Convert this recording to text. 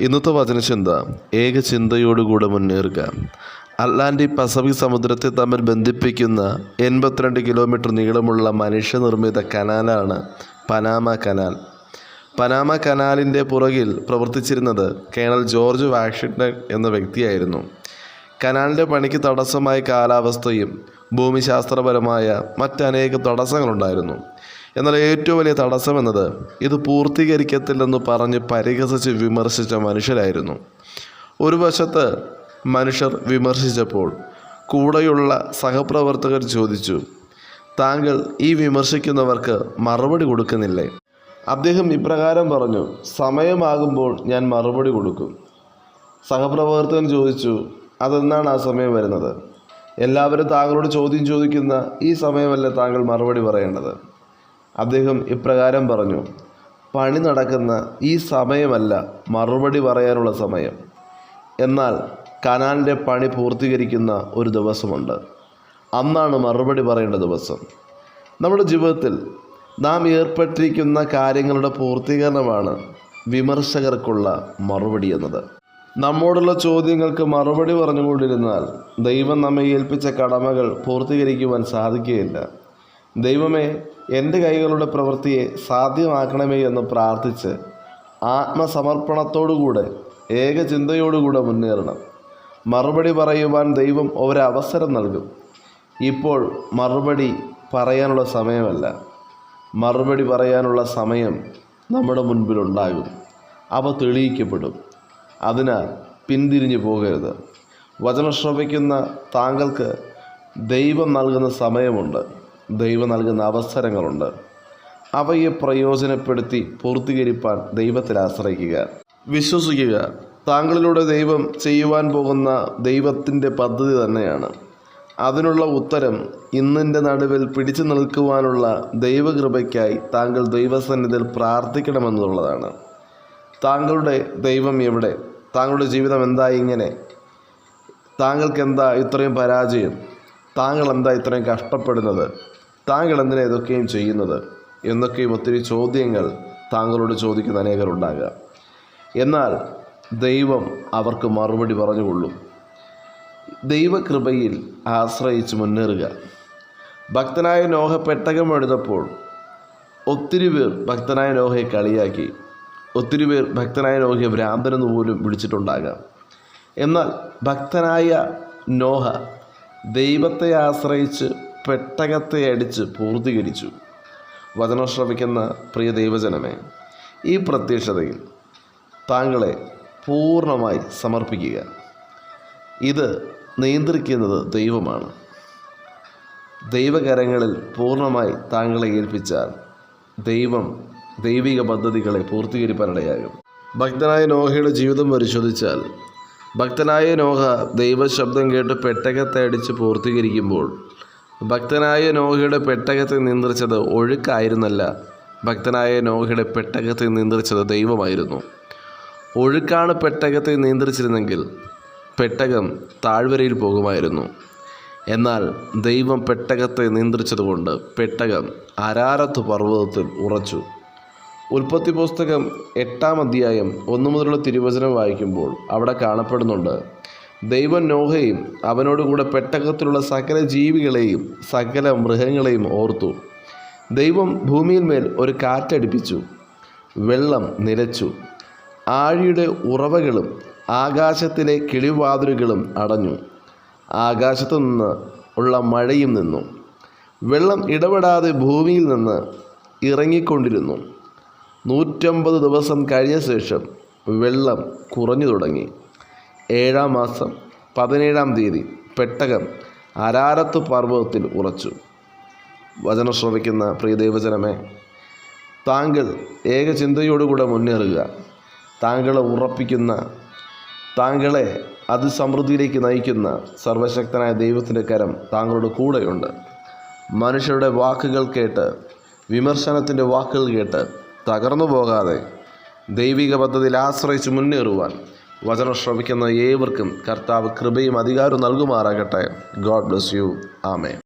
ഇന്നത്തെ വചനചിന്ത ഏക ചിന്തയോടുകൂടെ മുന്നേറുക. Atlantic Pacific സമുദ്രത്തെ തമ്മിൽ ബന്ധിപ്പിക്കുന്ന എൺപത്തിരണ്ട് കിലോമീറ്റർ നീളമുള്ള മനുഷ്യനിർമ്മിത കനാലാണ് പനാമ കനാൽ. പനാമ കനാലിന്റെ പുറകിൽ പ്രവർത്തിച്ചിരുന്നത് കേണൽ ജോർജ് വാഷിങ്ടൺ എന്ന വ്യക്തിയായിരുന്നു. കനാലിന്റെ പണിക്ക് തടസ്സമായ കാലാവസ്ഥയും ഭൂമിശാസ്ത്രപരമായ മറ്റനേക തടസ്സങ്ങളുണ്ടായിരുന്നു. എന്നാൽ ഏറ്റവും വലിയ തടസ്സമെന്നത് ഇത് പൂർത്തീകരിക്കത്തില്ലെന്ന് പറഞ്ഞ് പരിഹസിച്ച് വിമർശിച്ച മനുഷ്യരായിരുന്നു. ഒരു വശത്ത് മനുഷ്യർ വിമർശിച്ചപ്പോൾ കൂടെയുള്ള സഹപ്രവർത്തകർ ചോദിച്ചു താങ്കൾ ഈ വിമർശിക്കുന്നവർക്ക് മറുപടി കൊടുക്കുന്നില്ലേ? അദ്ദേഹം ഇപ്രകാരം പറഞ്ഞു സമയമാകുമ്പോൾ ഞാൻ മറുപടി കൊടുക്കും. സഹപ്രവർത്തകൻ ചോദിച്ചു അതെന്നാണ് ആ സമയം വരുന്നത്? എല്ലാവരും താങ്കളോട് ചോദ്യം ചോദിക്കുന്ന ഈ സമയമല്ല താങ്കൾ മറുപടി പറയേണ്ടത്? അദ്ദേഹം ഇപ്രകാരം പറഞ്ഞു പണി നടക്കുന്ന ഈ സമയമല്ല മറുപടി പറയാനുള്ള സമയം. എന്നാൽ കനാലിന്റെ പണി പൂർത്തീകരിക്കുന്ന ഒരു ദിവസമുണ്ട്. അന്നാണ് മറുപടി പറയേണ്ട ദിവസം. നമ്മുടെ ജീവിതത്തിൽ നാം ഏർപ്പെട്ടിരിക്കുന്ന കാര്യങ്ങളുടെ പൂർത്തീകരണമാണ് വിമർശകർക്കുള്ള മറുപടി എന്നത്. നമ്മോടുള്ള ചോദ്യങ്ങൾക്ക് മറുപടി പറഞ്ഞുകൊണ്ടിരുന്നാൽ ദൈവം നമ്മെ ഏൽപ്പിച്ച കടമകൾ പൂർത്തീകരിക്കുവാൻ സാധിക്കുകയില്ല. ദൈവമേ എന്റെ കൈകളുടെ പ്രവൃത്തിയെ സാധ്യമാക്കണമേ എന്ന് പ്രാർത്ഥിച്ച് ആത്മസമർപ്പണത്തോടുകൂടെ ഏകചിന്തയോടുകൂടെ മുന്നേറണം. മറുപടി പറയുവാൻ ദൈവം ഒരവസരം നൽകും. ഇപ്പോൾ മറുപടി പറയാനുള്ള സമയമല്ല. മറുപടി പറയാനുള്ള സമയം നമ്മുടെ മുൻപിലുണ്ടാകും. അവ തെളിയിക്കപ്പെടും. അതിനാൽ പിന്തിരിഞ്ഞു പോകരുത്. വചനം ശ്രമിക്കുന്ന താങ്കൾക്ക് ദൈവം നൽകുന്ന സമയമുണ്ട്. ദൈവം നൽകുന്ന അവസരങ്ങളുണ്ട്. അവയെ പ്രയോജനപ്പെടുത്തി പൂർത്തീകരിപ്പാൻ ദൈവത്തിൽ ആശ്രയിക്കുക. വിശ്വസിക്കുക. താങ്കളിലൂടെ ദൈവം ചെയ്യുവാൻ പോകുന്ന ദൈവത്തിന്റെ പദ്ധതി തന്നെയാണ്. അതിനുള്ള ഉത്തരം ഇന്നിന്റെ നടുവിൽ പിടിച്ചു നിൽക്കുവാനുള്ള ദൈവകൃപയ്ക്കായി താങ്കൾ ദൈവസന്നിധിയിൽ പ്രാർത്ഥിക്കണമെന്നുള്ളതാണ്. താങ്കളുടെ ദൈവം എവിടെ? താങ്കളുടെ ജീവിതം എന്താ ഇങ്ങനെ? താങ്കൾക്ക് എന്താ ഇത്രയും പരാജയം? താങ്കൾ എന്താ ഇത്രയും കഷ്ടപ്പെടുന്നത്? താങ്കൾ എന്തിനാ ഇതൊക്കെയും ചെയ്യുന്നത്? എന്നൊക്കെയും ഒത്തിരി ചോദ്യങ്ങൾ താങ്കളോട് ചോദിക്കുന്ന അനേകരുണ്ടാകുക എന്നാൽ ദൈവം അവർക്ക് മറുപടി പറഞ്ഞുകൊള്ളും. ദൈവകൃപയിൽ ആശ്രയിച്ച് മുന്നേറുക. ഭക്തനായ നോഹ പെട്ടകം എഴുതപ്പോൾ ഒത്തിരി പേർ ഭക്തനായ നോഹയെ കളിയാക്കി. ഒത്തിരി പേർ ഭക്തനായ നോഹയെ ഭ്രാന്തനെന്ന് പോലും വിളിച്ചിട്ടുണ്ടാകാം. എന്നാൽ ഭക്തനായ നോഹ ദൈവത്തെ ആശ്രയിച്ച് പെട്ടകത്തെ അടിച്ച് പൂർത്തീകരിച്ചു. വചനം ശ്രവിക്കുന്ന പ്രിയ ദൈവജനമേ ഈ പ്രത്യക്ഷതയിൽ താങ്കളെ പൂർണമായി സമർപ്പിക്കുക. ഇത് നിയന്ത്രിക്കുന്നത് ദൈവമാണ്. ദൈവകരങ്ങളിൽ പൂർണമായി താങ്കളെ ഏൽപ്പിച്ചാൽ ദൈവം ദൈവിക പദ്ധതികളെ പൂർത്തീകരിക്കാനിടയാകും ഭക്തനായ നോഹയുടെ ജീവിതം പരിശോധിച്ചാൽ ഭക്തനായ നോഹ ദൈവശബ്ദം കേട്ട് പെട്ടകത്തെ അടിച്ച് പൂർത്തീകരിക്കുമ്പോൾ ഭക്തനായ നോഹയുടെ പെട്ടകത്തെ നിയന്ത്രിച്ചത് ഒഴുക്കായിരുന്നല്ല. ഭക്തനായ നോഹയുടെ പെട്ടകത്തെ നിയന്ത്രിച്ചത് ദൈവമായിരുന്നു. ഒഴുക്കാണ് പെട്ടകത്തെ നിയന്ത്രിച്ചിരുന്നെങ്കിൽ പെട്ടകം താഴ്വരയിൽ പോകുമായിരുന്നു. എന്നാൽ ദൈവം പെട്ടകത്തെ നിയന്ത്രിച്ചതുകൊണ്ട് പെട്ടകം അരാരത്ത് പർവതത്തിൽ ഉറച്ചു. ഉൽപ്പത്തി പുസ്തകം എട്ടാം അധ്യായം ഒന്നു മുതലുള്ള തിരുവചനം വായിക്കുമ്പോൾ അവിടെ കാണപ്പെടുന്നുണ്ട് ദൈവം നോഹയും അവനോടുകൂടെ പെട്ടകത്തിലുള്ള സകല ജീവികളെയും സകല മൃഗങ്ങളെയും ഓർത്തു. ദൈവം ഭൂമിയിൽ മേൽ ഒരു കാറ്റടിപ്പിച്ചു. വെള്ളം നിലച്ചു. ആഴിയുടെ ഉറവകളും ആകാശത്തിലെ കിളിവാതിലുകളും അടഞ്ഞു. ആകാശത്തു നിന്ന് ഉള്ള മഴയും നിന്നു. വെള്ളം ഇടപെടാതെ ഭൂമിയിൽ നിന്ന് ഇറങ്ങിക്കൊണ്ടിരുന്നു. നൂറ്റമ്പത് ദിവസം കഴിഞ്ഞ ശേഷം വെള്ളം കുറഞ്ഞു തുടങ്ങി. ഏഴാം മാസം പതിനേഴാം തീയതി പെട്ടകം അരാരത്ത് പർവതത്തിൽ ഉറച്ചു. വചനം ശ്രവിക്കുന്ന പ്രിയ ദൈവജനമേ താങ്കൾ ഏകചിന്തയോടുകൂടെ മുന്നേറുക. താങ്കളെ ഉറപ്പിക്കുന്ന താങ്കളെ അതിസമൃദ്ധിയിലേക്ക് നയിക്കുന്ന സർവശക്തനായ ദൈവത്തിന്റെ കരം താങ്കളുടെ കൂടെയുണ്ട്. മനുഷ്യരുടെ വാക്കുകൾ കേട്ട് വിമർശനത്തിന്റെ വാക്കുകൾ കേട്ട് തകർന്നു പോകാതെ ദൈവിക പദ്ധതിയിൽ ആശ്രയിച്ച് മുന്നേറുവാൻ വചനം ശ്രമിക്കുന്ന ഏവർക്കും കർത്താവ് കൃപയും അധികാരവും നൽകുമാറാകട്ടെ. ഗോഡ് ബ്ലസ് യു ആമേ